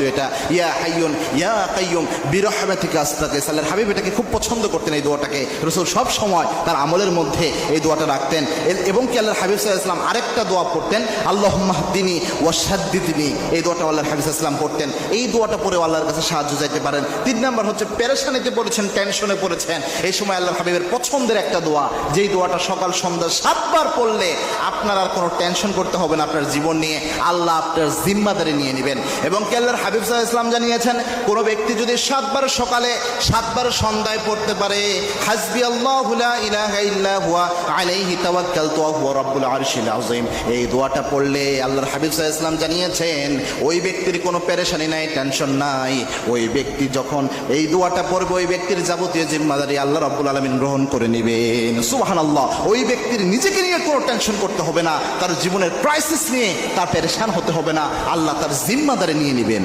ছিল এটা, ইয়া হাইয়ুন, ইয়া কাইয়ুম, বিরহমাতিকা আস্তাগিস আল্লাহর হাবিব, এটাকে খুব পছন্দ করতেন এই দোয়াটাকে। রসুল সব সময় তার আমলের মধ্যে এই দোয়াটা রাখতেন। এবং কি আল্লাহর হাবিব সাল্লাহ ইসলাম আরেকটা দোয়া পড়তেন আল্লাহ মাহদিনী ওয়াসাদ্দিদিনী এই দোয়াটা আল্লাহর হাবিব ওয়াসাল্লাম পড়তেন। এই দোয়াটা পরে আল্লাহর কাছে সাহায্য চাইতে পারেন। তিন নাম্বার হচ্ছে, পেরেশানিতে পড়েছেন, টেনশনে পড়েছেন। এই সময় আল্লাহর হাবিবের পছন্দের একটা দোয়া, যেই দোয়াটা সকাল সন্ধ্যা সাতবার পড়লে আপনার আর কোনো টেনশন করতে হবে না আপনার জীবন নিয়ে। আল্লাহ আপনার জিম্মাদারি নিয়ে নেবেন। এবং কি আল্লাহর হাবিব আলাইহি ইসলাম জানিয়েছেন, কোনো ব্যক্তি যদি সাতবার সকালে সাতবার সন্ধ্যায় পড়তে পারে হাসবি আল্লাহ লা ইলাহা ইল্লা হুয়া, আলাইহি তাওয়াক্কালতু ওয়া হুয়া আরশিল আযীম। এই দোয়াটা পড়লে আল্লাহর হাবিব সাল্লাল্লাহু ইসলাম জানিয়েছেন, ওই ব্যক্তির কোনো পেরেশানি নাই, টেনশন নাই। ওই ব্যক্তি যখন এই দোয়াটা পড়বে, ওই ব্যক্তির যাবতীয় জিম্মাদারি আল্লাহ রাব্বুল আলামিন গ্রহণ করে নেবেন। সুবহানাল্লাহ, ওই ব্যক্তির নিজেকে নিয়ে কোনো টেনশন করতে হবে না। তার জীবনের ক্রাইসিস নিয়ে তার পেরেশান হতে হবে না। আল্লাহ তার জিম্মাদারি নিয়ে নেবেন।